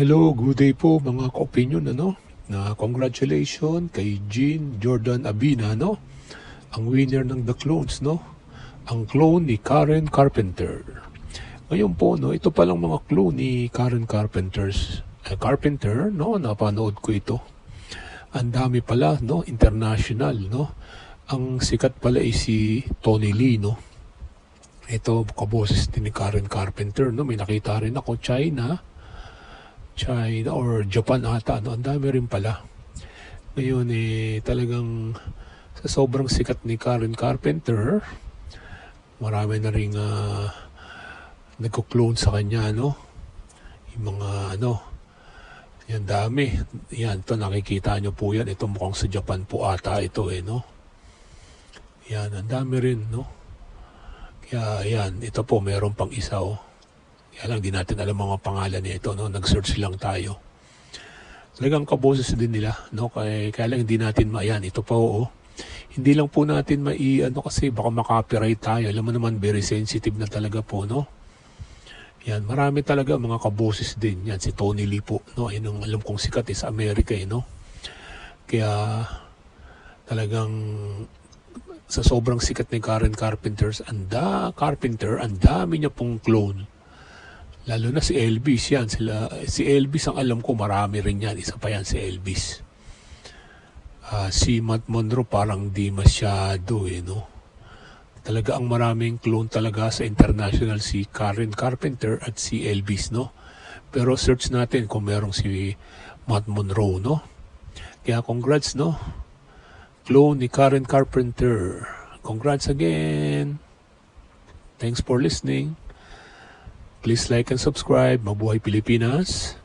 Hello, good day po mga ka-opinion ano. Na congratulations kay Jean Jordan Abina no. Ang winner ng The Clones no. Ang clone ni Karen Carpenter. Ngayon po no, ito pa lang mga clone ni Karen Carpenter's eh, Carpenter no, napanood ko ito. Ang dami pala no, international no. Ang sikat pala ay si Tony Lee no. Ito kaboses din ni Karen Carpenter no. May nakita rin ako China. China or Japan ata, no? ang dami rin pala. Ngayon eh, talagang sa sobrang sikat ni Karen Carpenter, marami na rin uh, nagko-clone sa kanya, no? Yung mga ano, yan dami. Yan, to nakikita nyo po yan. Ito mukhang sa Japan po ata ito eh, no? Yan, ang dami rin, no? Kaya yan, ito po, meron pang isa, oh. Kaya lang, di natin alam mga pangalan nito, no? Nag-search lang tayo. Talagang kaboses din nila, no? Kaya, kaya lang hindi natin maayan. Ito pa, oo. Hindi lang po natin mai, ano kasi, baka makopyright tayo. Alam mo naman, very sensitive na talaga po, no? Yan, marami talaga mga kaboses din. Yan, si Tony Lee po, no? Yan ang alam kong sikat eh, sa Amerika, eh, no? Kaya, talagang sa sobrang sikat ni Karen Carpenters, anda Carpenter, ang dami niya pong clone. Lalo na si Elvis yan. Sila, si Elvis ang alam ko marami rin yan. Isa pa yan si Elvis. Ah, si Matt Monroe parang di masyado eh, no? Talaga ang maraming clone talaga sa international si Karen Carpenter at si Elvis, no? Pero search natin kung merong si Matt Monroe, no? Kaya congrats, no? Clone ni Karen Carpenter. Congrats again. Thanks for listening. Please like and subscribe. Mabuhay Pilipinas.